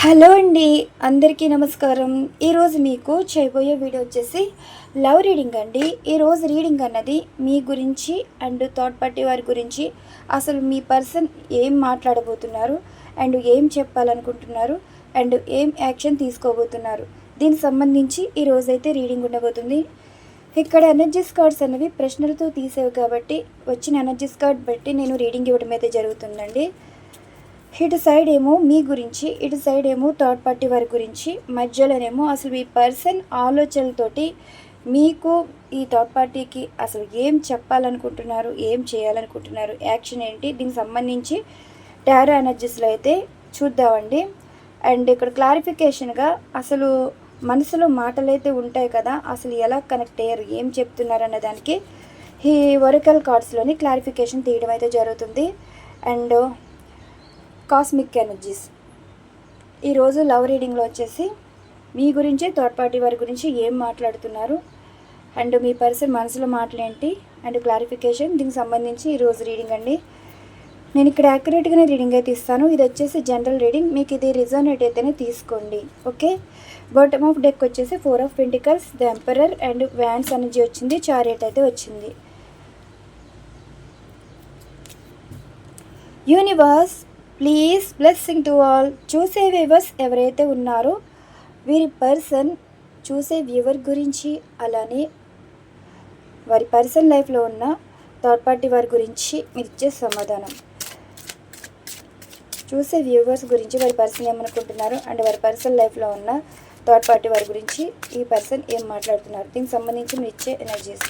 Hello అండి అందరికీ నమస్కారం. ఈరోజు మీకు చేయబోయే వీడియో వచ్చేసి లవ్ రీడింగ్ అండి. ఈరోజు రీడింగ్ అన్నది మీ గురించి అండ్ థర్డ్ పార్టీ వారి గురించి అసలు మీ పర్సన్ ఏం మాట్లాడబోతున్నారు అండ్ ఏం చెప్పాలనుకుంటున్నారు అండ్ ఏం యాక్షన్ తీసుకోబోతున్నారు. దీనికి సంబంధించి ఈరోజు అయితే రీడింగ్ ఉండబోతుంది. ఇక్కడ ఎనర్జీస్ కార్డ్స్ అనేవి ప్రశ్నలతో తీసేవి కాబట్టి వచ్చిన ఎనర్జీస్ కార్డ్ బట్టి నేను రీడింగ్ ఇవ్వడం అయితే జరుగుతుందండి. ఇటు సైడ్ ఏమో మీ గురించి ఇటు సైడ్ ఏమో థర్డ్ పార్టీ వారి గురించి మధ్యలోనేమో అసలు ఈ పర్సన్ ఆలోచనలతోటి మీకు ఈ థర్డ్ పార్టీకి అసలు ఏం చెప్పాలనుకుంటున్నారు ఏం చేయాలనుకుంటున్నారు యాక్షన్ ఏంటి దీనికి సంబంధించి టారో ఎనర్జీస్లో అయితే చూద్దామండి. అండ్ ఇక్కడ క్లారిఫికేషన్గా అసలు మనసులో మాటలు అయితే ఉంటాయి కదా అసలు ఎలా కనెక్ట్ అయ్యారు ఏం చెప్తున్నారు అన్న దానికి ఈ ఒరికల్ కార్డ్స్లోని క్లారిఫికేషన్ తీయడం అయితే జరుగుతుంది. And cosmic energies. ఈరోజు లవ్ రీడింగ్లో వచ్చేసి మీ గురించే థర్డ్ పార్టీ వారి గురించి ఏం మాట్లాడుతున్నారు? అండ్ మీ పర్సన్ మనసులో మాటలేంటి అండ్ క్లారిఫికేషన్ దీనికి సంబంధించి ఈరోజు రీడింగ్ అండి. నేను ఇక్కడ యాక్యురేట్గానే రీడింగ్ అయితే ఇస్తాను. ఇది వచ్చేసి జనరల్ రీడింగ్. మీకు ఇది రిజోనేట్ అయితేనే తీసుకోండి. ఓకే? బాటమ్ ఆఫ్ డెక్ వచ్చేసి four of pentacles the emperor and wands energy వచ్చింది. చారియట్ అయితే వచ్చింది. Universe please blessing to all చూసే వ్యూవర్స్ ఎవరైతే ఉన్నారో వీరి పర్సన్ చూసే వ్యూవర్ గురించి అలానే వారి పర్సన్ లైఫ్లో ఉన్న థర్డ్ పార్టీ వారి గురించి మీరు ఇచ్చే సమాధానం. చూసే వ్యూవర్స్ గురించి వారి పర్సన్ ఏమనుకుంటున్నారు అండ్ వారి పర్సన్ లైఫ్లో ఉన్న థర్డ్ పార్టీ వారి గురించి ఈ పర్సన్ ఏం మాట్లాడుతున్నారు? దీనికి సంబంధించి మీరు ఇచ్చే energies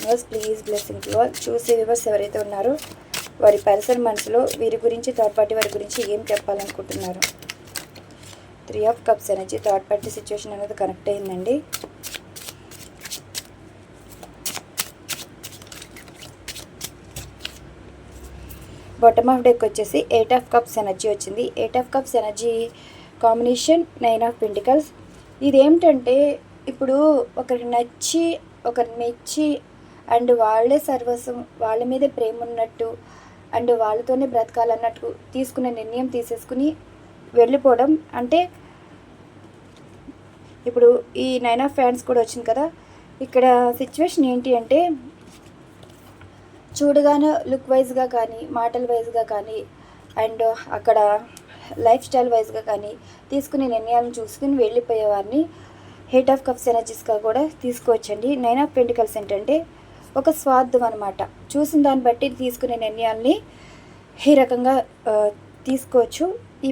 universe please blessing to all చూసే వ్యూవర్స్ ఎవరైతే ఉన్నారో వారి పర్సన్ మనసులో వీరి గురించి థర్డ్ పార్టీ వారి గురించి ఏం చెప్పాలనుకుంటున్నారు. Three of cups energy third party situation అనేది కనెక్ట్ అయిందండి. బాటమ్ ఆఫ్ డెక్ వచ్చేసి ఎయిట్ ఆఫ్ కప్స్ ఎనర్జీ వచ్చింది. Eight of cups energy combination nine of pentacles ఇదేమిటంటే ఇప్పుడు ఒకరికి నచ్చి ఒకరిని మెచ్చి అండ్ వాళ్ళే సర్వస్వం వాళ్ళ మీదే ప్రేమ ఉన్నట్టు అండ్ వాళ్ళతోనే బ్రతకాలన్నట్టు తీసుకునే నిర్ణయం తీసేసుకుని వెళ్ళిపోవడం. అంటే ఇప్పుడు ఈ నైన్ ఆఫ్ ఫ్యాన్స్ కూడా వచ్చింది కదా ఇక్కడ సిచ్యువేషన్ ఏంటి అంటే చూడగానే లుక్ వైజ్గా కానీ మాటల వైజ్గా కానీ అండ్ అక్కడ లైఫ్ స్టైల్ వైజ్గా కానీ తీసుకునే నిర్ణయాలను చూసుకుని వెళ్ళిపోయేవారిని హెడ్ ఆఫ్ కప్స్ ఎనర్జీస్గా కూడా తీసుకోవచ్చండి. నైన్ ఆఫ్ పెంటికల్స్ ఏంటంటే ఒక స్వార్థం అనమాట చూసిన దాన్ని బట్టి తీసుకునే నిర్ణయాల్ని ఈ రకంగా తీసుకోవచ్చు. ఈ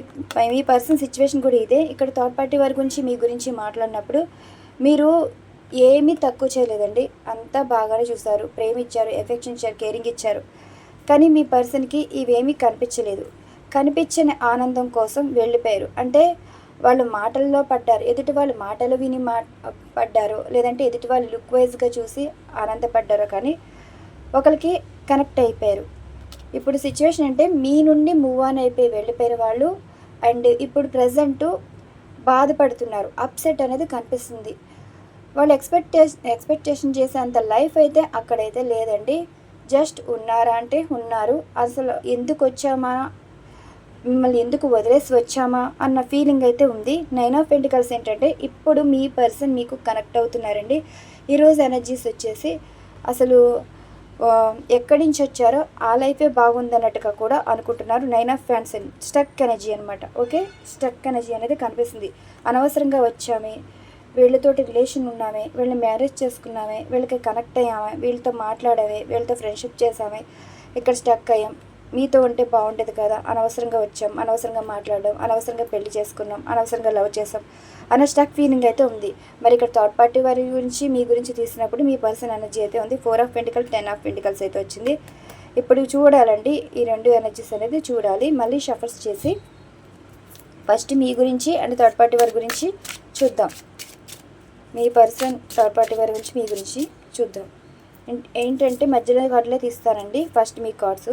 మీ పర్సన్ సిచ్యువేషన్ కూడా ఇదే. ఇక్కడ థర్డ్ పార్టీ వారి గురించి మీ గురించి మాట్లాడినప్పుడు మీరు ఏమీ తక్కువ చేయలేదండి. అంతా బాగానే చూసారు ప్రేమ ఇచ్చారు ఎఫెక్షన్ ఇచ్చారు కేరింగ్ ఇచ్చారు. కానీ మీ పర్సన్కి ఇవేమీ కనిపించలేదు. కనిపించని ఆనందం కోసం వెళ్ళిపోయారు. అంటే వాళ్ళు మాటల్లో పడ్డారు. ఎదుటి వాళ్ళు మాటలు విని మా పడ్డారు లేదంటే ఎదుటి వాళ్ళు లుక్ వైజ్గా చూసి ఆనందపడ్డారు కానీ ఒకరికి కనెక్ట్ అయిపోయారు. ఇప్పుడు సిచ్యువేషన్ అంటే మీ నుండి మూవ్ ఆన్ అయిపోయి వెళ్ళిపోయిన వాళ్ళు అండ్ ఇప్పుడు ప్రజెంట్ బాధపడుతున్నారు. అప్సెట్ అనేది కనిపిస్తుంది. వాళ్ళు ఎక్స్పెక్టేషన్ ఎక్స్పెక్టేషన్ చేసేంత లైఫ్ అయితే అక్కడైతే లేదండి. జస్ట్ ఉన్నారా అంటే ఉన్నారు. అసలు ఎందుకు వచ్చామా మిమ్మల్ని ఎందుకు వదిలేసి వచ్చామా అన్న ఫీలింగ్ అయితే ఉంది. నైన్ ఆఫ్ పెంటికల్స్ ఏంటంటే ఇప్పుడు మీ పర్సన్ మీకు కనెక్ట్ అవుతున్నారండి. ఈరోజు ఎనర్జీస్ వచ్చేసి అసలు ఎక్కడి నుంచి వచ్చారో ఆ లైఫే బాగుందన్నట్టుగా కూడా అనుకుంటున్నారు నైన్ ఆఫ్ ఫ్యాన్స్ స్టక్ ఎనర్జీ అనమాట ఓకే స్టక్ ఎనర్జీ అనేది కనిపిస్తుంది. అనవసరంగా వచ్చామే. వీళ్ళతోటి రిలేషన్ ఉన్నామే. వీళ్ళని మ్యారేజ్ చేసుకున్నామే. వీళ్ళకి కనెక్ట్ అయ్యామే. వీళ్ళతో మాట్లాడామే. వీళ్ళతో ఫ్రెండ్షిప్ చేసామే ఇక్కడ స్టక్ అయ్యాం. మీతో ఉంటే బాగుంటుంది కదా. అనవసరంగా వచ్చాం అనవసరంగా మాట్లాడడం అనవసరంగా పెళ్ళి చేసుకున్నాం అనవసరంగా లవ్ చేసాం అన్న స్టాక్ ఫీలింగ్ అయితే ఉంది. మరి ఇక్కడ థర్డ్ పార్టీ వారి గురించి మీ గురించి తీసినప్పుడు మీ పర్సన్ ఎనర్జీ అయితే ఉంది. Four of pentacle ten of pentacles అయితే వచ్చింది. ఇప్పుడు చూడాలండి ఈ రెండు ఎనర్జీస్ అనేది చూడాలి. మళ్ళీ షఫర్స్ చేసి ఫస్ట్ మీ గురించి అండ్ థర్డ్ పార్టీ వారి గురించి చూద్దాం. మీ పర్సన్ థర్డ్ పార్టీ వారి గురించి మీ గురించి చూద్దాం. ఏంటంటే మధ్యలో కార్డులే తీస్తానండి first me cards.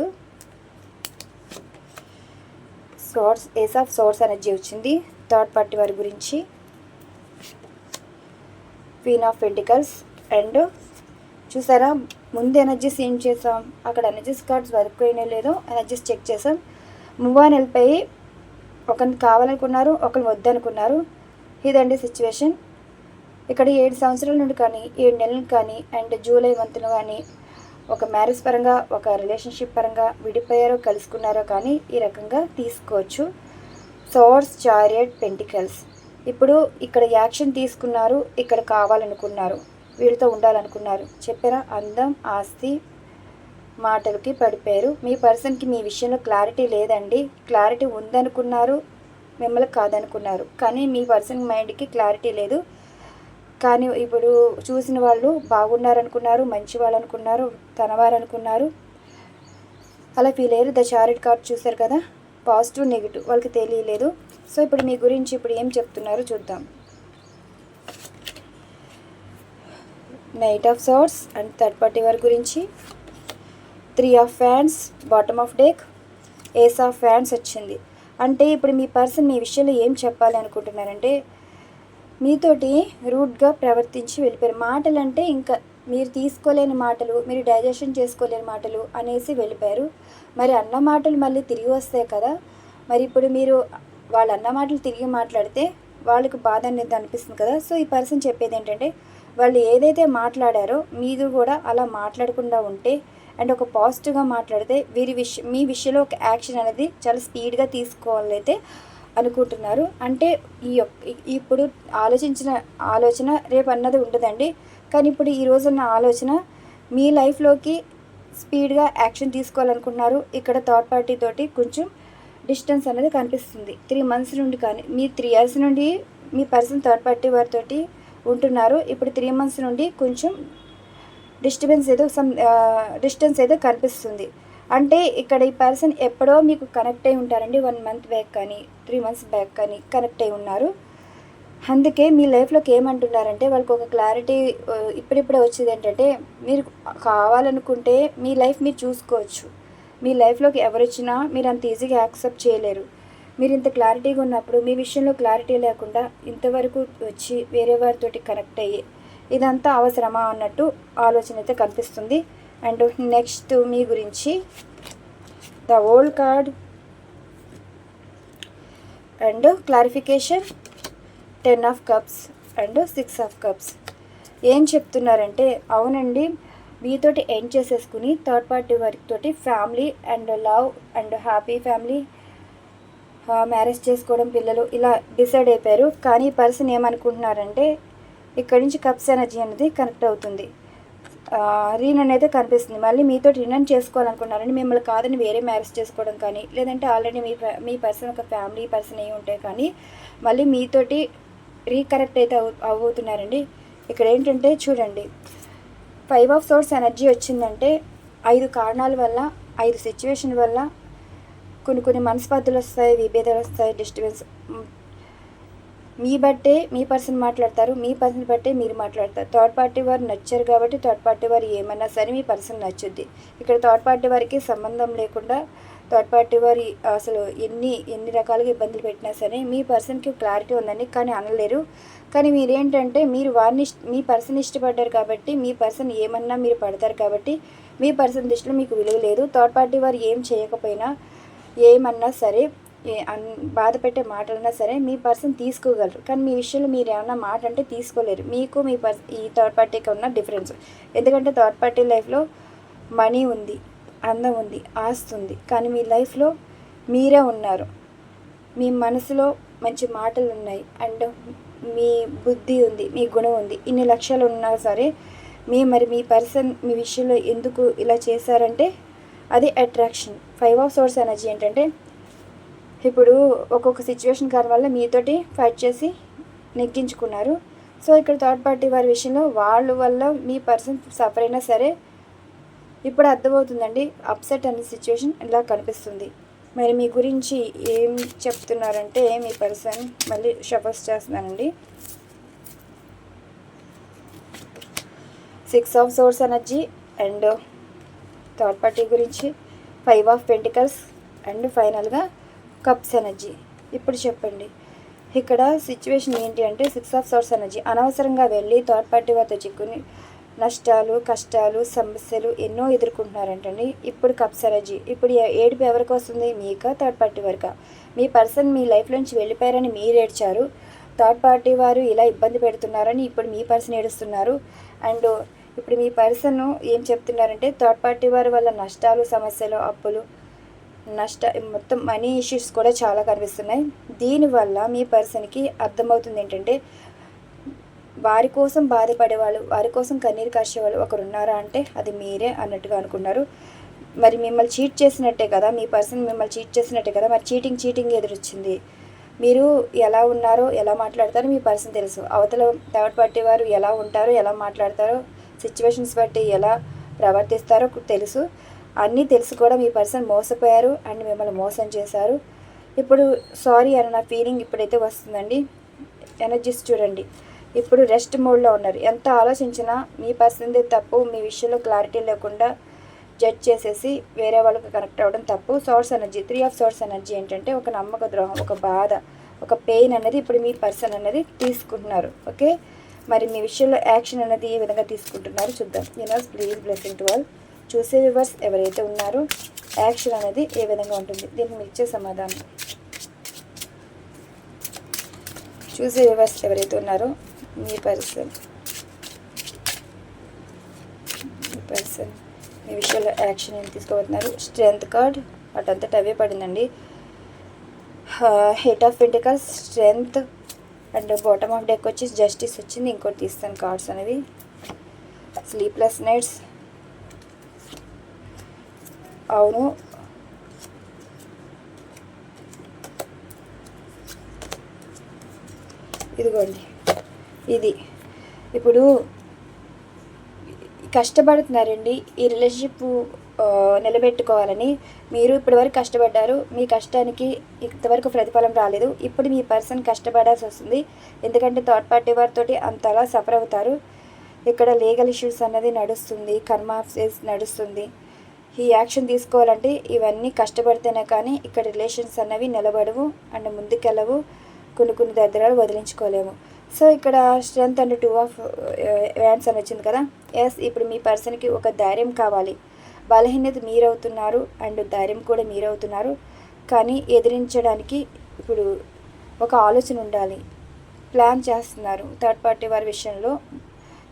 Swords ace of swords energy వచ్చింది. థర్డ్ పార్టీ వారి గురించి. క్వీన్ ఆఫ్ పెంటికల్స్ అండ్ చూసారా? ముందు ఎనర్జీస్ ఏం చేసాం. అక్కడ ఎనర్జీస్ కార్డ్స్ వర్క్ అయినా లేదో. ఎనర్జీస్ చెక్ చేసాం. మూవ్ ఆన్ వెళ్ళిపోయి ఒకరిని కావాలనుకున్నారు ఒకరిని వద్దనుకున్నారు. ఇదండి సిచ్యువేషన్ ఇక్కడ ఏడు సంవత్సరాల నుండి కానీ ఏడు నెలలు కానీ అండ్ జూలై మంత్లో కానీ ఒక మ్యారేజ్ పరంగా ఒక రిలేషన్షిప్ పరంగా విడిపోయారో కలుసుకున్నారో కానీ ఈ రకంగా తీసుకోవచ్చు. Swords chariot pentacles. ఇప్పుడు ఇక్కడ యాక్షన్ తీసుకున్నారు ఇక్కడ కావాలనుకున్నారు వీళ్ళతో ఉండాలనుకున్నారు. చెప్పారా అందం ఆస్తి మాటలకి పడిపోయారు. మీ పర్సన్కి మీ విషయంలో క్లారిటీ లేదండి. క్లారిటీ ఉందనుకున్నారు మిమ్మల్ని కాదనుకున్నారు. కానీ మీ పర్సన్ మైండ్కి క్లారిటీ లేదు. కానీ ఇప్పుడు చూసిన వాళ్ళు బాగున్నారనుకున్నారు మంచి వాళ్ళు అనుకున్నారు తనవారు అనుకున్నారు అలా ఫీల్ అయ్యారు. ద చారిట్ కార్డ్ చూశారు కదా? పాజిటివ్ నెగిటివ్ వాళ్ళకి తెలియలేదు. సో ఇప్పుడు మీ గురించి ఇప్పుడు ఏం చెప్తున్నారు చూద్దాం. Knight of sorts and third party వారి గురించి. Three of fans bottom of deck ace of fans వచ్చింది. అంటే ఇప్పుడు మీ పర్సన్ మీ విషయంలో ఏం చెప్పాలి అనుకుంటున్నారంటే మీతోటి రూడ్గా ప్రవర్తించి వెళ్ళిపోయారు. మాటలు అంటే ఇంకా మీరు తీసుకోలేని మాటలు మీరు డైజెషన్ చేసుకోలేని మాటలు అనేసి వెళ్ళిపోయారు. మరి అన్న మాటలు మళ్ళీ తిరిగి వస్తాయి కదా. మరి ఇప్పుడు మీరు వాళ్ళ అన్న మాటలు తిరిగి మాట్లాడితే వాళ్ళకి బాధ అనేది అనిపిస్తుంది కదా. సో ఈ పర్సన్ చెప్పేది ఏంటంటే వాళ్ళు ఏదైతే మాట్లాడారో మీరు కూడా అలా మాట్లాడకుండా ఉంటే అండ్ ఒక పాజిటివ్గా మాట్లాడితే వీరి విష మీ విషయంలో ఒక యాక్షన్ అనేది చాలా స్పీడ్గా తీసుకోవాలైతే అనుకుంటున్నారు. అంటే ఈ యొక్క ఇప్పుడు ఆలోచించిన ఆలోచన రేపు అన్నది ఉండదండి. కానీ ఇప్పుడు ఈ రోజున్న ఆలోచన మీ లైఫ్లోకి స్పీడ్గా యాక్షన్ తీసుకోవాలనుకుంటున్నారు. ఇక్కడ థర్డ్ పార్టీ తోటి కొంచెం డిస్టెన్స్ అనేది కనిపిస్తుంది. త్రీ మంత్స్ నుండి కానీ మీ త్రీ ఇయర్స్ నుండి మీ పర్సన్ థర్డ్ పార్టీ వారితోటి ఉంటున్నారు. ఇప్పుడు త్రీ మంత్స్ నుండి కొంచెం డిస్టర్బెన్స్ ఏదో సమ్ డిస్టెన్స్ ఏదో కనిపిస్తుంది. అంటే ఇక్కడ ఈ పర్సన్ ఎప్పుడో మీకు కనెక్ట్ అయి ఉంటారండి. వన్ మంత్ బ్యాక్ కానీ త్రీ మంత్స్ బ్యాక్ కానీ కనెక్ట్ అయి ఉన్నారు. అందుకే మీ లైఫ్లోకి ఏమంటున్నారంటే వాళ్ళకి ఒక క్లారిటీ ఇప్పుడిప్పుడే వచ్చేది ఏంటంటే మీరు కావాలనుకుంటే మీ లైఫ్ మీరు చూసుకోవచ్చు. మీ లైఫ్లోకి ఎవరు వచ్చినా మీరు అంత ఈజీగా యాక్సెప్ట్ చేయలేరు. మీరు ఇంత క్లారిటీగా ఉన్నప్పుడు మీ విషయంలో క్లారిటీ లేకుండా ఇంతవరకు వచ్చి వేరే వారితోటి కనెక్ట్ అయ్యి ఇదంతా అవసరమా అన్నట్టు ఆలోచన అయితే కనిపిస్తుంది. అండ్ నెక్స్ట్ మీ గురించి. The old card. And clarification. Ten of cups and six of cups. ఏం చెప్తున్నారంటే అవునండి మీతోటి ఎండ్ చేసేసుకుని థర్డ్ పార్టీ వారితోటి family and love and happy family marriage చేసుకోవడం పిల్లలు ఇలా డిసైడ్ అయిపోయారు. కానీ పర్సన్ ఏమనుకుంటున్నారంటే ఇక్కడి నుంచి కప్స్ ఎనర్జీ అనేది కనెక్ట్ అవుతుంది. రీన్ అనేది కనిపిస్తుంది. మళ్ళీ మీతో రిటర్న్ చేసుకోవాలనుకున్నారని మిమ్మల్ని కాదని వేరే మ్యారేజ్ చేసుకోవడం కానీ లేదంటే ఆల్రెడీ మీ మీ పర్సన్ ఒక ఫ్యామిలీ పర్సన్ అయి ఉంటే కానీ మళ్ళీ మీతోటి రీకరెక్ట్ అయితే అవు అవుతున్నారండి. ఇక్కడ ఏంటంటే చూడండి. ఫైవ్ ఆఫ్ సోర్స్ ఎనర్జీ వచ్చిందంటే ఐదు కారణాల వల్ల ఐదు సిచ్యువేషన్ వల్ల కొన్ని కొన్ని మనస్పర్ధలు వస్తాయి విభేదాలు వస్తాయి డిస్టర్బెన్స్ మీ బట్టే మీ పర్సన్ మాట్లాడతారు మీ పర్సన్ బట్టే మీరు మాట్లాడతారు. థర్డ్ పార్టీ వారు నచ్చారు కాబట్టి థర్డ్ పార్టీ వారు ఏమన్నా సరే మీ పర్సన్ నచ్చుద్ది. ఇక్కడ థర్డ్ పార్టీ వారికి సంబంధం లేకుండా థర్డ్ పార్టీ వారి అసలు ఎన్ని ఎన్ని రకాలుగా ఇబ్బందులు పెట్టినా సరే మీ పర్సన్కి క్లారిటీ ఉందని కానీ అనలేరు. కానీ మీరేంటంటే మీరు వారిని మీ పర్సన్ ఇష్టపడ్డారు కాబట్టి మీ పర్సన్ ఏమన్నా మీరు పడతారు కాబట్టి మీ పర్సన్ దృష్టిలో మీకు విలువ లేదు. థర్డ్ పార్టీ వారు ఏం చేయకపోయినా ఏమన్నా సరే బాధ పెట్టే మాటలన్నా సరే మీ పర్సన్ తీసుకోగలరు. కానీ మీ విషయంలో మీరు ఏమన్నా మాట అంటే తీసుకోలేరు. మీకు మీ పర్స్ ఈ థర్డ్ పార్టీకి ఉన్న డిఫరెన్స్ ఎందుకంటే థర్డ్ పార్టీ లైఫ్లో మనీ ఉంది అందం ఉంది ఆస్తి ఉంది. కానీ మీ లైఫ్లో మీరే ఉన్నారు. మీ మనసులో మంచి మాటలు ఉన్నాయి. అండ్ మీ బుద్ధి ఉంది మీ గుణం ఉంది. ఇన్ని లక్ష్యాలు ఉన్నా సరే మీ మరి మీ పర్సన్ మీ విషయంలో ఎందుకు ఇలా చేశారంటే అది attraction. Five of swords energy ఏంటంటే ఇప్పుడు ఒక్కొక్క సిచ్యువేషన్ కారణం వల్ల మీతోటి ఫైట్ చేసి నెగ్గించుకున్నారు. సో ఇక్కడ థర్డ్ పార్టీ వారి విషయంలో వాళ్ళ వల్ల మీ పర్సన్ సఫర్ అయినా సరే ఇప్పుడు అర్థమవుతుందండి. అప్సెట్ అనే సిచ్యువేషన్ ఇలా కనిపిస్తుంది. మరి మీ గురించి ఏం చెప్తున్నారంటే మీ పర్సన్ మళ్ళీ షఫర్స్ చేస్తున్నానండి. Six of swords energy and third party గురించి ఫైవ్ ఆఫ్ పెంటికల్స్ అండ్ ఫైనల్గా కప్స్ ఎనర్జీ ఇప్పుడు చెప్పండి. ఇక్కడ సిచ్యువేషన్ ఏంటి అంటే సిక్స్ ఆఫ్ సోర్స్ ఎనర్జీ అనవసరంగా వెళ్ళి థర్డ్ పార్టీ వారితో చిక్కుని నష్టాలు కష్టాలు సమస్యలు ఎన్నో ఎదుర్కొంటున్నారంటండి. ఇప్పుడు కప్స్ ఎనర్జీ ఇప్పుడు ఏడుపు ఎవరికి వస్తుంది? మీక థర్డ్ పార్టీ వరకు? మీ పర్సన్ మీ లైఫ్ నుంచి వెళ్ళిపోయారని మీరు ఏడ్చారు. థర్డ్ పార్టీ వారు ఇలా ఇబ్బంది పెడుతున్నారని ఇప్పుడు మీ పర్సన్ ఏడుస్తున్నారు. అండ్ ఇప్పుడు మీ పర్సన్ ఏం చెప్తున్నారంటే థర్డ్ పార్టీ వారి వల్ల నష్టాలు సమస్యలు అప్పులు నష్ట మొత్తం మనీ ఇష్యూస్ కూడా చాలా కనిపిస్తున్నాయి. దీనివల్ల మీ పర్సన్కి అర్థమవుతుంది ఏంటంటే వారి కోసం బాధపడే వాళ్ళు వారి కోసం కన్నీరు కాసే వాళ్ళు ఒకరు ఉన్నారా అంటే అది మీరే అన్నట్టుగా అనుకున్నారు మరి మిమ్మల్ని చీట్ చేసినట్టే కదా మీ పర్సన్ మిమ్మల్ని చీట్ చేసినట్టే కదా మరి చీటింగ్ చీటింగ్ ఎదురొచ్చింది. మీరు ఎలా ఉన్నారో ఎలా మాట్లాడతారో మీ పర్సన్ తెలుసు. అవతల థర్డ్ పార్టీ వారు ఎలా ఉంటారో ఎలా మాట్లాడతారో సిచ్యువేషన్స్ బట్టి ఎలా ప్రవర్తిస్తారో తెలుసు. అన్నీ తెలిసి కూడా మీ పర్సన్ మోసపోయారు అండ్ మిమ్మల్ని మోసం చేశారు. ఇప్పుడు సారీ అని నా ఫీలింగ్ ఇప్పుడైతే వస్తుందండి. ఎనర్జీస్ చూడండి. ఇప్పుడు రెస్ట్ మోడ్లో ఉన్నారు. ఎంత ఆలోచించినా మీ పర్సన్ది తప్పు మీ విషయంలో క్లారిటీ లేకుండా జడ్జ్ చేసేసి వేరే వాళ్ళకి కనెక్ట్ అవ్వడం తప్పు. Swords energy three of swords energy ఏంటంటే ఒక నమ్మక ద్రోహం ఒక బాధ ఒక పెయిన్ అనేది ఇప్పుడు మీ పర్సన్ అనేది తీసుకుంటున్నారు. ఓకే మరి మీ విషయంలో యాక్షన్ అనేది ఏ విధంగా తీసుకుంటున్నారు చూద్దాం. Universe please blessing to all చూసే వివర్స్ ఎవరైతే ఉన్నారో యాక్షన్ అనేది ఏ విధంగా ఉంటుంది? దీనికి మీరు ఇచ్చే సమాధానం. చూసే వివర్స్ ఎవరైతే ఉన్నారో మీ పర్సన్. మీ పర్సన్ మీ విషయంలో యాక్షన్ ఏం తీసుకోబోతున్నారు? స్ట్రెంగ్త్ కార్డ్ అటంతట అవే పడిందండి. Eight of pentacles strength and bottom of deck వచ్చి జస్టిస్ వచ్చింది. ఇంకోటి తీస్తాను కార్డ్స్ అనేవి. Sleepless nights. అవును. ఇదిగోండి. ఇది. ఇప్పుడు కష్టపడుతున్నారండి ఈ రిలేషన్షిప్ నిలబెట్టుకోవాలని. మీరు ఇప్పటివరకు కష్టపడ్డారు. మీ కష్టానికి ఇంతవరకు ప్రతిఫలం రాలేదు. ఇప్పుడు మీ పర్సన్ కష్టపడాల్సి వస్తుంది. ఎందుకంటే థర్డ్ పార్టీ వారితోటి అంతలా సఫర్ అవుతారు. ఇక్కడ లీగల్ ఇష్యూస్ అన్నది నడుస్తుంది. కర్మ నడుస్తుంది. ఈ యాక్షన్ తీసుకోవాలంటే ఇవన్నీ కష్టపడితేనే కానీ ఇక్కడ రిలేషన్స్ అనేవి నిలబడవు అండ్ ముందుకెళ్ళవు. కొన్ని కొన్ని దగ్గరాలు వదిలించుకోలేము. సో ఇక్కడ strength and two of wands అని వచ్చింది కదా? ఎస్ ఇప్పుడు మీ పర్సన్కి ఒక ధైర్యం కావాలి. బలహీనత మీరవుతున్నారు అండ్ ధైర్యం కూడా మీరవుతున్నారు. కానీ ఎదిరించడానికి ఇప్పుడు ఒక ఆలోచన ఉండాలి. ప్లాన్ చేస్తున్నారు థర్డ్ పార్టీ వారి విషయంలో.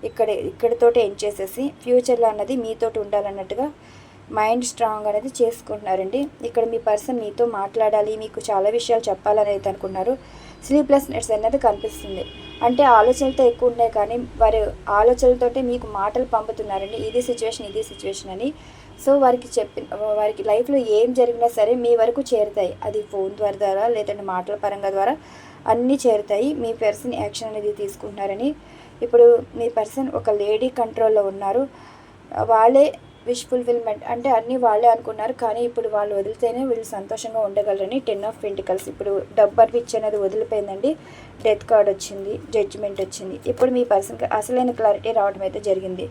ఇక్కడ ఇక్కడితోటి ఎండ్ చేసేసి ఫ్యూచర్లో అన్నది మీతోటి ఉండాలన్నట్టుగా మైండ్ స్ట్రాంగ్ అనేది చేసుకుంటున్నారండి. ఇక్కడ మీ పర్సన్ మీతో మాట్లాడాలి మీకు చాలా విషయాలు చెప్పాలని అయితే అనుకున్నారు. స్లీప్లెస్ నెట్స్ అనేది కనిపిస్తుంది. అంటే ఆలోచనలతో ఎక్కువ ఉన్నాయి కానీ వారి ఆలోచనలతోటే మీకు మాటలు పంపుతున్నారండి. ఇది సిచ్యువేషన్ ఇది సిచ్యువేషన్ అని. సో వారికి చెప్పి వారికి లైఫ్లో ఏం జరిగినా సరే మీ వరకు చేరుతాయి. అది ఫోన్ ద్వారా ద్వారా లేదంటే మాటల పరంగా ద్వారా అన్నీ చేరుతాయి. మీ పర్సన్ యాక్షన్ అనేది తీసుకుంటున్నారని. ఇప్పుడు మీ పర్సన్ ఒక లేడీ కంట్రోల్లో ఉన్నారు. వాళ్ళే విష్ ఫుల్ఫిల్మెంట్ అంటే అన్నీ వాళ్ళే అనుకున్నారు కానీ ఇప్పుడు వాళ్ళు వదిలితేనే వీళ్ళు సంతోషంగా ఉండగలరని టెన్ ఆఫ్ పెంటికల్స్ ఇప్పుడు డబ్బర్ పిచ్ అనేది వదిలిపోయిందండి. డెత్ కార్డ్ వచ్చింది జడ్జిమెంట్ వచ్చింది. ఇప్పుడు మీ పర్సన్కి అసలైన క్లారిటీ రావడం అయితే జరిగింది.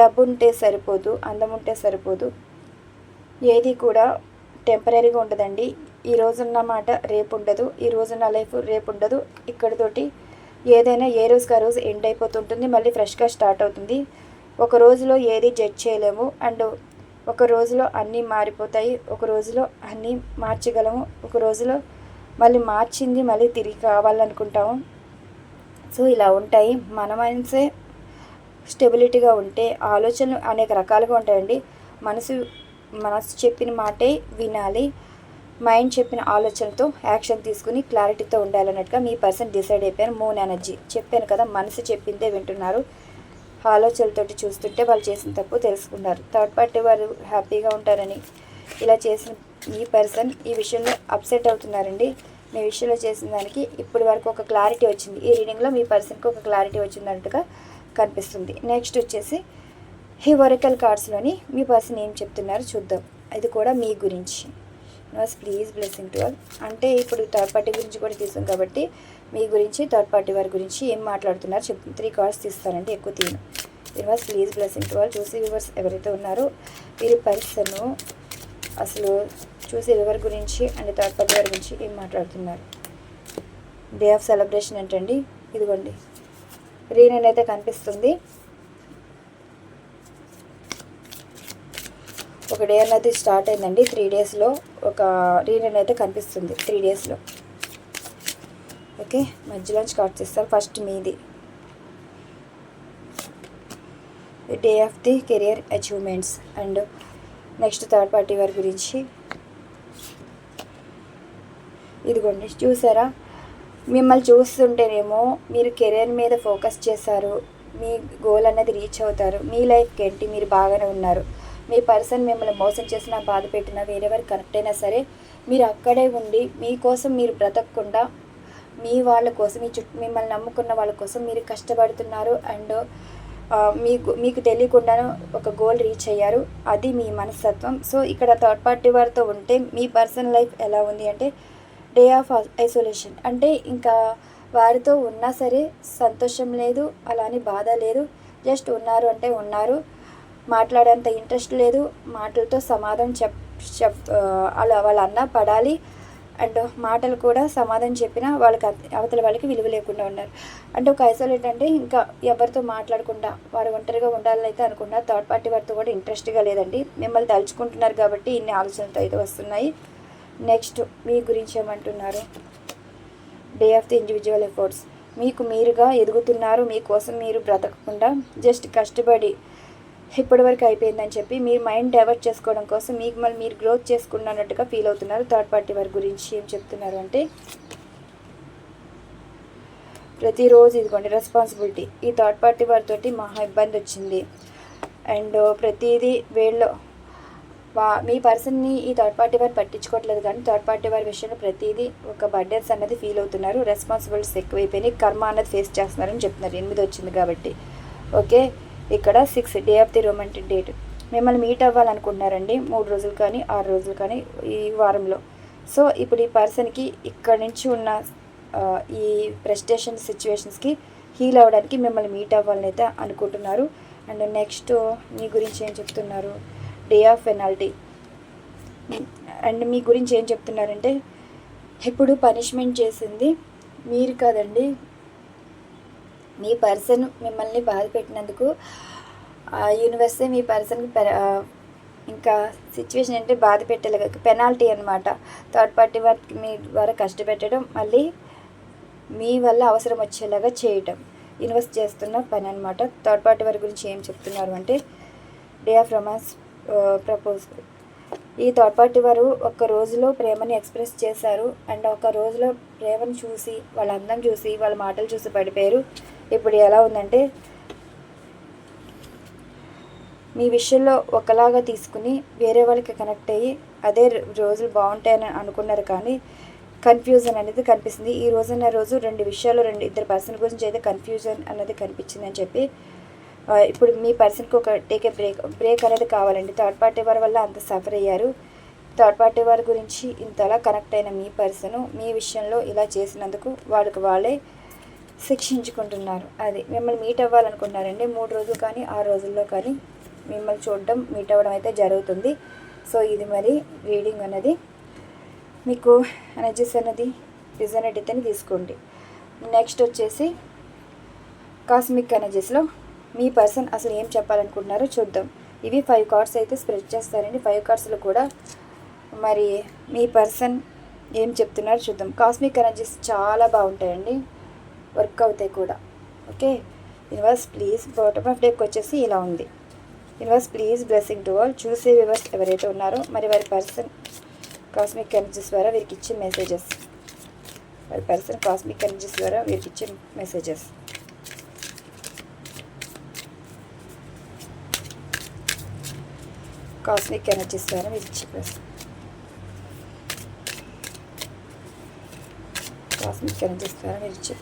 డబ్బు ఉంటే సరిపోదు అందం ఉంటే సరిపోదు. ఏది కూడా టెంపరీగా ఉండదండి. ఈ రోజున్న మాట రేపు ఉండదు ఈ రోజున్న లైఫ్ రేపు ఉండదు. ఇక్కడితోటి ఏదైనా ఏ రోజుకి ఆ రోజు ఎండ్ అయిపోతుంటుంది మళ్ళీ ఫ్రెష్గా స్టార్ట్ అవుతుంది. ఒక రోజులో ఏది జడ్జ్ చేయలేము అండ్ ఒక రోజులో అన్నీ మారిపోతాయి ఒక రోజులో అన్నీ మార్చగలము ఒక రోజులో మళ్ళీ మార్చింది మళ్ళీ తిరిగి కావాలనుకుంటాము. సో ఇలా ఉంటాయి. మన మనసే స్టెబిలిటీగా ఉంటే ఆలోచనలు అనేక రకాలుగా ఉంటాయండి. మనసు మనసు చెప్పిన మాటే వినాలి. మైండ్ చెప్పిన ఆలోచనతో యాక్షన్ తీసుకుని క్లారిటీతో ఉండాలన్నట్టుగా మీ పర్సన్ డిసైడ్ అయిపోయారు. మూన్ ఎనర్జీ చెప్పాను కదా మనసు చెప్పిందే వింటున్నారు. ఆలోచనలతోటి చూస్తుంటే వాళ్ళు చేసిన తప్పు తెలుసుకున్నారు. థర్డ్ పార్టీ వారు హ్యాపీగా ఉంటారని ఇలా చేసిన ఈ పర్సన్ ఈ విషయంలో అప్సెట్ అవుతున్నారండి. మీ విషయంలో చేసిన దానికి ఇప్పటి వరకు ఒక క్లారిటీ వచ్చింది. ఈ రీడింగ్లో మీ పర్సన్కి ఒక క్లారిటీ వచ్చిందన్నట్టుగా కనిపిస్తుంది. నెక్స్ట్ వచ్చేసి ఈ ఒరికల్ కార్డ్స్లోని మీ పర్సన్ ఏం చెప్తున్నారో చూద్దాం. ఇది కూడా మీ గురించి. Universe please blessing to all అంటే ఇప్పుడు థర్డ్ పార్టీ గురించి కూడా తీసాం కాబట్టి మీ గురించి థర్డ్ పార్టీ వారి గురించి ఏం మాట్లాడుతున్నారు చెప్ త్రీ కార్డ్స్ తీస్తారంటే ఎక్కువ తీను యూనివర్స్ ప్లీజ్ బ్లెస్సింగ్ వాళ్ళు చూసి వివర్స్ ఎవరైతే ఉన్నారో వీరి పర్సన్ అసలు చూసి వివర్ గురించి అండ్ థర్డ్ పార్టీ వారి గురించి ఏం మాట్లాడుతున్నారు? డే ఆఫ్ సెలబ్రేషన్ ఏంటండి? ఇదిగోండి. రీనన్ అయితే కనిపిస్తుంది. ఒక డే అనేది స్టార్ట్ అయిందండి. త్రీ డేస్లో ఒక రీనన్ అయితే కనిపిస్తుంది. త్రీ డేస్లో ఓకే మధ్యలో కట్ చేస్తారు. ఫస్ట్ మీది. Day of the career achievements and next third party వారి గురించి. ఇదిగోండి చూసారా? మిమ్మల్ని చూస్తుంటేనేమో మీరు కెరీర్ మీద ఫోకస్ చేశారు. మీ గోల్ అనేది రీచ్ అవుతారు. మీ లైఫ్కి ఏంటి? మీరు బాగానే ఉన్నారు. మీ పర్సన్ మిమ్మల్ని మోసం చేసినా బాధ పెట్టినా వేరేవారు కనెక్ట్ అయినా సరే మీరు అక్కడే ఉండి మీకోసం మీరు బ్రతకకుండా మీ వాళ్ళ కోసం మీ చుట్టూ మిమ్మల్ని నమ్ముకున్న వాళ్ళ కోసం మీరు కష్టపడుతున్నారు అండ్ మీకు మీకు తెలియకుండానే ఒక గోల్ రీచ్ అయ్యారు. అది మీ మనస్తత్వం. సో ఇక్కడ థర్డ్ పార్టీ వారితో ఉంటే మీ పర్సనల్ లైఫ్ ఎలా ఉంది అంటే డే ఆఫ్ ఐసోలేషన్ అంటే ఇంకా వారితో ఉన్నా సరే సంతోషం లేదు అలానే బాధ లేదు. జస్ట్ ఉన్నారు అంటే ఉన్నారు. మాట్లాడేంత ఇంట్రెస్ట్ లేదు. మాటలతో సమాధానం చెప్ చెప్ అలా వాళ్ళన్నా పడాలి. అండ్ మాటలు కూడా సమాధానం చెప్పినా వాళ్ళకి అవతల వాళ్ళకి విలువ లేకుండా ఉన్నారు. అంటే ఒక ఐసోలేట్ అంటే ఇంకా ఎవరితో మాట్లాడకుండా వారు ఒంటరిగా ఉండాలని అయితే అనుకున్నారు థర్డ్ పార్టీ వారితో కూడా ఇంట్రెస్ట్గా లేదండి. మిమ్మల్ని తలుచుకుంటున్నారు కాబట్టి ఇన్ని ఆలోచనలతో అయితే వస్తున్నాయి. నెక్స్ట్ మీ గురించి ఏమంటున్నారు? Day of the individual efforts మీకు మీరుగా ఎదుగుతున్నారు మీకోసం మీరు బ్రతకకుండా జస్ట్ కష్టపడి ఇప్పటివరకు అయిపోయిందని చెప్పి మీరు మైండ్ డైవర్ట్ చేసుకోవడం కోసం మీకు మళ్ళీ మీరు గ్రోత్ చేసుకున్నట్టుగా ఫీల్ అవుతున్నారు. థర్డ్ పార్టీ వారి గురించి ఏం చెప్తున్నారు అంటే ప్రతిరోజు ఇదిగోండి రెస్పాన్సిబిలిటీ ఈ థర్డ్ పార్టీ వారితోటి మహా ఇబ్బంది వచ్చింది. అండ్ ప్రతిదీ వీళ్ళు వా మీ పర్సన్ని ఈ థర్డ్ పార్టీ వారు పట్టించుకోవట్లేదు కానీ థర్డ్ పార్టీ వారి విషయంలో ప్రతిదీ ఒక బర్డెన్స్ అన్నది ఫీల్ అవుతున్నారు. రెస్పాన్సిబిలిటీస్ ఎక్కువైపోయినాయి. కర్మ అన్నది ఫేస్ చేస్తున్నారని చెప్తున్నారు. ఎనిమిది వచ్చింది కాబట్టి. ఓకే ఇక్కడ six day of the romantic date మిమ్మల్ని మీట్ అవ్వాలనుకుంటున్నారండి. మూడు రోజులు కానీ ఆరు రోజులు కానీ ఈ వారంలో. సో ఇప్పుడు ఈ పర్సన్కి ఇక్కడ నుంచి ఉన్న ఈ ప్రెస్టేషన్ సిచ్యువేషన్స్కి హీల్ అవ్వడానికి మిమ్మల్ని మీట్ అవ్వాలని అయితే అనుకుంటున్నారు. అండ్ నెక్స్ట్ మీ గురించి ఏం చెప్తున్నారు? డే ఆఫ్ పెనాల్టీ అండ్ మీ గురించి ఏం చెప్తున్నారంటే ఇప్పుడు పనిష్మెంట్ చేసింది మీరు కాదండి మీ పర్సన్ మిమ్మల్ని బాధ పెట్టినందుకు యూనివర్సే మీ పర్సన్కి ఇంకా సిచ్యువేషన్ అంటే బాధ పెట్టలే పెనాల్టీ అనమాట థర్డ్ పార్టీ వారికి మీ ద్వారా కష్టపెట్టడం మళ్ళీ మీ వల్ల అవసరం వచ్చేలాగా చేయటం. ఇన్వెస్ట్ చేస్తున్న పని అనమాట థర్డ్ పార్టీ వారి గురించి ఏం చెప్తున్నారు అంటే డే ఆఫ్ రొమాన్స్ ప్రపోజ్ ఈ తోడ్పాటి వారు ఒక రోజులో ప్రేమని ఎక్స్ప్రెస్ చేశారు. అండ్ ఒక రోజులో ప్రేమను చూసి వాళ్ళ అందం చూసి వాళ్ళ మాటలు చూసి పడిపోయారు. ఇప్పుడు ఎలా ఉందంటే మీ విషయంలో ఒకలాగా తీసుకుని వేరే వాళ్ళకి కనెక్ట్ అయ్యి అదే రోజులు బాగుంటాయని అనుకున్నారు కానీ కన్ఫ్యూజన్ అనేది కనిపిస్తుంది. ఈ రోజున్న రోజు రెండు విషయాలు రెండు ఇద్దరు పర్సన్ గురించి అయితే కన్ఫ్యూజన్ అనేది కనిపించిందని చెప్పి ఇప్పుడు మీ పర్సన్కి ఒక టేక్ ఏ బ్రేక్ బ్రేక్ అనేది కావాలండి. థర్డ్ పార్టీ వారి వల్ల అంత సఫర్ అయ్యారు. థర్డ్ పార్టీ వారి గురించి ఇంతలా కనెక్ట్ అయిన మీ పర్సన్ మీ విషయంలో ఇలా చేసినందుకు వాళ్ళకి వాళ్ళే శిక్షించుకుంటున్నారు. అది మిమ్మల్ని మీట్ అవ్వాలనుకుంటున్నారండి. మూడు రోజులు కానీ ఆరు రోజుల్లో కానీ మిమ్మల్ని చూడడం మీట్ అవ్వడం అయితే జరుగుతుంది. సో ఇది మరి రీడింగ్ అనేది. మీకు ఎనర్జీస్ అనేది రిజనెట్ అయితే తీసుకోండి. నెక్స్ట్ వచ్చేసి కాస్మిక్ ఎనర్జీస్లో మీ పర్సన్ అసలు ఏం చెప్పాలనుకుంటున్నారో చూద్దాం. ఇవి ఫైవ్ కార్డ్స్ అయితే స్ప్రెడ్ చేస్తారండి. ఫైవ్ కార్డ్స్లో కూడా మరి మీ పర్సన్ ఏం చెప్తున్నారో చూద్దాం. కాస్మిక్ ఎనర్జీస్ చాలా బాగుంటాయండి. వర్క్ అవుతాయి కూడా. Okay? Universe please bottom of డేకి వచ్చేసి ఇలా ఉంది. Universe please blessing to all చూసే వివర్స్ ఎవరైతే ఉన్నారో మరి వారి పర్సన్ కాస్మిక్ ఎనర్జీస్ ద్వారా వీరికి ఇచ్చే మెసేజెస్ వారి పర్సన్ కాస్మిక్ ఎనర్జీస్ ద్వారా వీరికి ఇచ్చే మెసేజెస్ కాస్మిక్ ఎనర్జీస్ ద్వారా వీరికి కాస్మిక్ ఎనర్జీస్ ద్వారా మీరు ఇచ్చే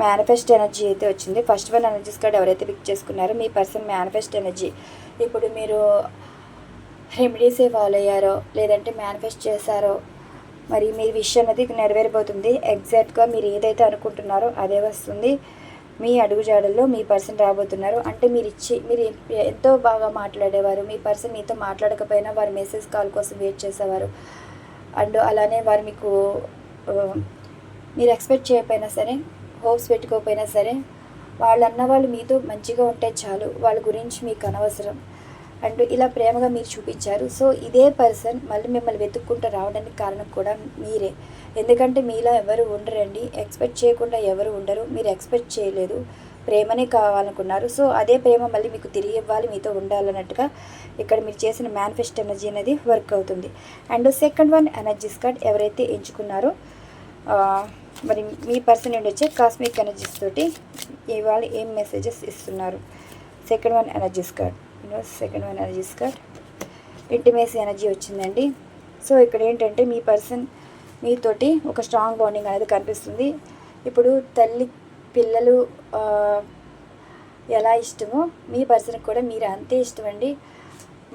మేనిఫెస్ట్ ఎనర్జీ అయితే వచ్చింది. ఫస్ట్ వన్ ఎనర్జీస్ కార్డ్ ఎవరైతే పిక్ చేసుకున్నారో మీ పర్సన్ మేనిఫెస్ట్ ఎనర్జీ ఇప్పుడు మీరు రెమెడీసే ఫాలో అయ్యారో లేదంటే మేనిఫెస్ట్ చేశారో మరి మీ విషయం అనేది నెరవేరిపోతుంది ఎగ్జాక్ట్గా మీరు ఏదైతే అనుకుంటున్నారో అదే వస్తుంది. మీ అడుగుజాడల్లో మీ పర్సన్ రాబోతున్నారు. అంటే మీరు ఇచ్చి మీరు ఎంతో బాగా మాట్లాడేవారు. మీ పర్సన్ మీతో మాట్లాడకపోయినా వారి మెసేజ్ కాల్ కోసం వెయిట్ చేసేవారు. అండ్ అలానే వారు మీకు మీరు ఎక్స్పెక్ట్ చేయకపోయినా సరే హోప్స్ పెట్టుకోకపోయినా సరే వాళ్ళు అన్న వాళ్ళు మీతో మంచిగా ఉంటే చాలు. వాళ్ళ గురించి మీకు అనవసరం. అండ్ ఇలా ప్రేమగా మీరు చూపించారు. సో ఇదే పర్సన్ మళ్ళీ మిమ్మల్ని వెతుక్కుంటూ రావడానికి కారణం కూడా మీరే. ఎందుకంటే మీలా ఎవరు ఉండరండి. ఎక్స్పెక్ట్ చేయకుండా ఎవరు ఉండరు. మీరు ఎక్స్పెక్ట్ చేయలేదు. ప్రేమనే కావాలనుకున్నారు. సో అదే ప్రేమ మళ్ళీ మీకు తిరిగి ఇవ్వాలి మీతో ఉండాలన్నట్టుగా ఇక్కడ మీరు చేసిన మేనిఫెస్ట్ ఎనర్జీ అనేది వర్క్ అవుతుంది. And second one energies card ఎవరైతే ఎంచుకున్నారో మరి మీ పర్సన్ నుండి వచ్చే కాస్మిక్ ఎనర్జీస్ తోటి ఇవాళ ఏం మెసేజెస్ ఇస్తున్నారు? Second one energies card second one energies card intimacy energy వచ్చిందండి. సో ఇక్కడ ఏంటంటే మీ పర్సన్ మీతోటి ఒక స్ట్రాంగ్ బాండింగ్ అనేది కనిపిస్తుంది. ఇప్పుడు తల్లి పిల్లలు ఎలా ఇష్టమో మీ పర్సన్కి కూడా మీరు అంతే ఇష్టం అండి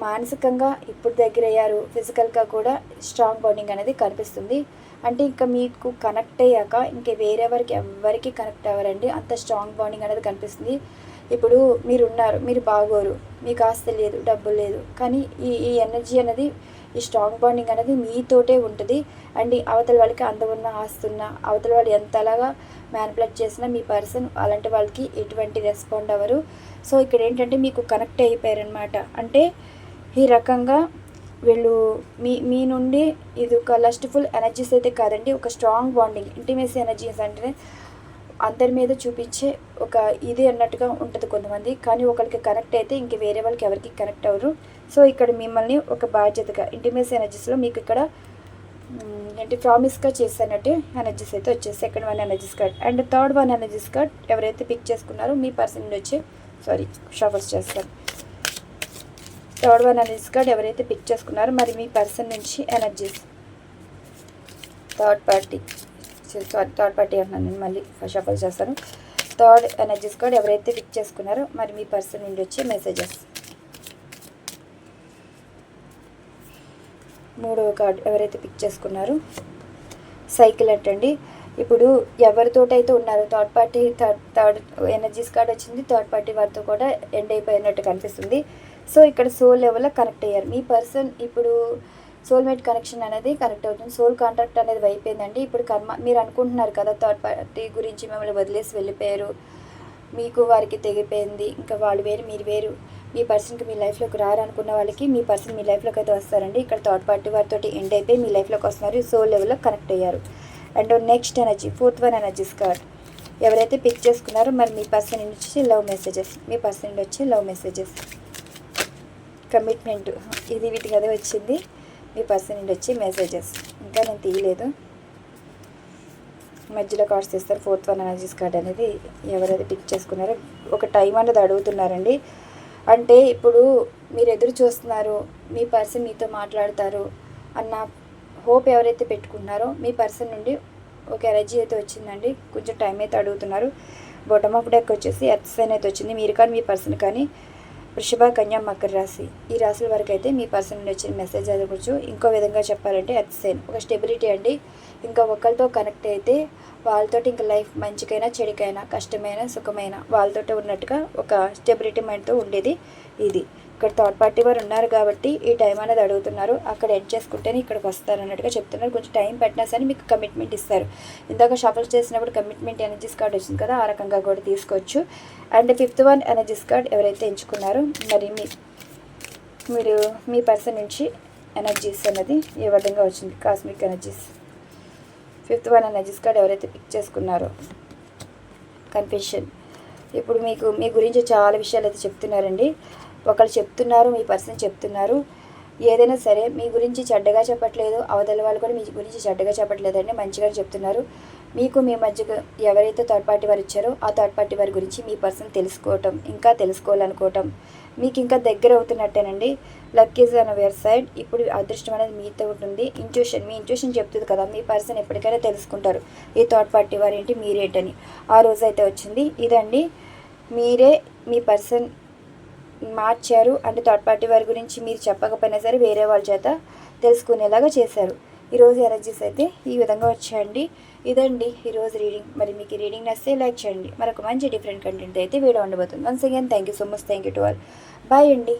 మానసికంగా ఇప్పుడు దగ్గర అయ్యారు ఫిజికల్గా కూడా స్ట్రాంగ్ బాండింగ్ అనేది కనిపిస్తుంది. అంటే ఇంకా మీకు కనెక్ట్ అయ్యాక ఇంకా వేరెవరికి ఎవరికి కనెక్ట్ అవ్వరండి. అంత స్ట్రాంగ్ బాండింగ్ అనేది కనిపిస్తుంది. ఇప్పుడు మీరు ఉన్నారు మీరు బాగోరు మీకు ఆస్తి లేదు డబ్బు లేదు. కానీ ఈ ఈ ఎనర్జీ అనేది ఈ స్ట్రాంగ్ బాండింగ్ అనేది మీతోటే ఉంటుంది. అండ్ అవతల వాళ్ళకి అంత ఉన్న ఆస్తున్న అవతల వాళ్ళు ఎంతలాగా మ్యానిపులేట్ చేసినా మీ పర్సన్ అలాంటి వాళ్ళకి ఎటువంటి రెస్పాండ్ అవ్వరు. సో ఇక్కడ ఏంటంటే మీకు కనెక్ట్ అయిపోయారనమాట అంటే ఈ రకంగా వీళ్ళు మీ మీ నుండి ఇది ఒక లస్ట్ఫుల్ ఎనర్జీస్ అయితే కాదండి ఒక స్ట్రాంగ్ బాండింగ్ ఇంటిమేసీ ఎనర్జీస్ అంటే అందరి మీద చూపించే ఒక ఇది అన్నట్టుగా ఉంటుంది కొంతమంది. కానీ ఒకరికి కనెక్ట్ అయితే ఇంక వేరే వాళ్ళకి ఎవరికి కనెక్ట్ అవ్వరు. సో ఇక్కడ మిమ్మల్ని ఒక బాధ్యతగా ఇంటిమేస్ ఎనర్జీస్లో మీకు ఇక్కడ ఏంటి ప్రామిస్గా చేసినట్టు ఎనర్జీస్ అయితే వచ్చేసి second one energies card and third one energies card ఎవరైతే పిక్ చేసుకున్నారో మీ పర్సన్ నుండి వచ్చి సారీ షఫల్స్ చేస్తారు. థర్డ్ వన్ ఎనర్జీస్ కార్డ్ ఎవరైతే పిక్ చేసుకున్నారో మరి మీ పర్సన్ నుంచి energies third party sorry third party అంటున్నాను నేను మళ్ళీ షఫల్ చేస్తాను. థర్డ్ ఎనర్జీస్ కార్డ్ ఎవరైతే పిక్ చేసుకున్నారో మరి మీ పర్సన్ నుండి వచ్చే మెసేజెస్ మూడవ కార్డ్ ఎవరైతే పిక్ చేసుకున్నారో సైకిల్ అంటండి. ఇప్పుడు ఎవరితోటైతే ఉన్నారో third party third third energies card వచ్చింది థర్డ్ పార్టీ వారితో కూడా ఎండ్ అయిపోయినట్టు కనిపిస్తుంది. సో ఇక్కడ సోల్ లెవెల్లో కనెక్ట్ అయ్యారు. మీ పర్సన్ ఇప్పుడు సోల్మేట్ కనెక్షన్ అనేది కనెక్ట్ అవుతుంది. సోల్ కాంట్రాక్ట్ అనేది అయిపోయిందండి. ఇప్పుడు కర్మ మీరు అనుకుంటున్నారు కదా థర్డ్ పార్టీ గురించి మిమ్మల్ని వదిలేసి వెళ్ళిపోయారు. మీకు వారికి తెగిపోయింది. ఇంకా వాళ్ళు వేరు మీరు వేరు. మీ పర్సన్కి మీ లైఫ్లోకి రారనుకున్న వాళ్ళకి మీ పర్సన్ మీ లైఫ్లోకి అయితే వస్తారండి. ఇక్కడ థర్డ్ పార్టీ వారితో ఎండ్ అయిపోయి మీ లైఫ్లోకి వస్తున్నారు. సోల్ లెవెల్లో కనెక్ట్ అయ్యారు. And next energy fourth one energies card ఎవరైతే పిక్ చేసుకున్నారో మరి మీ పర్సన్ నుంచి లవ్ మెసేజెస్. మీ పర్సన్ నుండి వచ్చి లవ్ మెసేజెస్. కమిట్మెంట్. ఇది వీటికి అదే వచ్చింది. మీ పర్సన్ నుండి వచ్చి మెసేజెస్ ఇంకా నేను తీయలేదు. మధ్యలో కార్డ్స్ ఇస్తారు ఫోర్త్ వన్ ఎనర్జీస్ కార్డ్ అనేది ఎవరైతే పిక్ చేసుకున్నారో ఒక టైం అనేది అడుగుతున్నారండి. అంటే ఇప్పుడు మీరు ఎదురు చూస్తున్నారు మీ పర్సన్ మీతో మాట్లాడతారు అన్న హోప్ ఎవరైతే పెట్టుకున్నారో మీ పర్సన్ నుండి ఒక ఎనర్జీ అయితే వచ్చిందండి. కొంచెం టైం అయితే అడుగుతున్నారు. బొటమ్ ఆఫ్ డెక్ వచ్చేసి ఎత్స్ అయితే వచ్చింది. మీరు కానీ మీ పర్సన్ కానీ వృషభ కన్యా మకర రాశి. ఈ రాశుల వరకు అయితే మీ పర్సన్ నుండి వచ్చిన మెసేజ్ చదవచ్చు ఇంకో విధంగా చెప్పాలంటే ఎర్త్ సేమ్. ఒక స్టెబిలిటీ అండి. ఇంకా ఒకరితో కనెక్ట్ అయితే వాళ్ళతోటి ఇంకా లైఫ్ మంచికైనా చెడికైనా కష్టమైన సుఖమైన వాళ్ళతోటే ఉన్నట్టుగా ఒక స్టెబిలిటీ మైండ్తో ఉండేది ఇది. ఇక్కడ థర్డ్ పార్టీ వారు ఉన్నారు కాబట్టి ఈ టైం అనేది అడుగుతున్నారు. అక్కడ ఎడ్ చేసుకుంటేనే ఇక్కడికి వస్తారు అన్నట్టుగా చెప్తున్నారు. కొంచెం టైం పెట్టినా సరే మీకు కమిట్మెంట్ ఇస్తారు. ఇందాక షఫల్ చేసినప్పుడు కమిట్మెంట్ ఎనర్జీస్ కార్డ్ వచ్చింది కదా ఆ రకంగా కూడా తీసుకోవచ్చు. And fifth one energies card ఎవరైతే ఎంచుకున్నారో మరి మీ మీరు మీ పర్సన్ నుంచి ఎనర్జీస్ అనేది ఏ విధంగా వచ్చింది? Cosmic energies fifth one energies card ఎవరైతే పిక్ చేసుకున్నారో కన్ఫెషన్ ఇప్పుడు మీకు మీ గురించి చాలా విషయాలు అయితే చెప్తున్నారండి. ఒకళ్ళు చెప్తున్నారు మీ పర్సన్ చెప్తున్నారు. ఏదైనా సరే మీ గురించి చెడ్డగా చెప్పట్లేదు అవతల వాళ్ళు కూడా మీ గురించి చెడ్డగా చెప్పట్లేదండి మంచిగా చెప్తున్నారు. మీకు మీ మధ్య ఎవరైతే థర్డ్ పార్టీ వారు ఇచ్చారో ఆ థర్డ్ పార్టీ వారి గురించి మీ పర్సన్ తెలుసుకోవటం ఇంకా తెలుసుకోవాలనుకోవటం మీకు ఇంకా దగ్గర అవుతున్నట్టేనండి. Luck is on your side. ఇప్పుడు అదృష్టం అనేది మీతో ఉంటుంది. ఇంట్యూషన్ మీ ఇంట్యూషన్ చెప్తుంది కదా మీ పర్సన్ ఎప్పటికైనా తెలుసుకుంటారు. ఈ థర్డ్ పార్టీ వారేంటి ఏంటి మీరేంటని. ఆ రోజు అయితే వచ్చింది. ఇదండి. మీరే మీ పర్సన్ మార్చారు. అంటే థర్డ్ పార్టీ వారి గురించి మీరు చెప్పకపోయినా సరే వేరే వాళ్ళ చేత తెలుసుకునేలాగా చేశారు. ఈరోజు ఎనర్జీస్ అయితే ఈ విధంగా వచ్చాయండి. ఇదండి ఈరోజు రీడింగ్ మరి మీకు రీడింగ్ నచ్చితే లైక్ చేయండి. మరొక మంచి డిఫరెంట్ కంటెంట్ అయితే వీడియో ఉండబోతుంది. Once again thank you so much thank you to all bye అండి.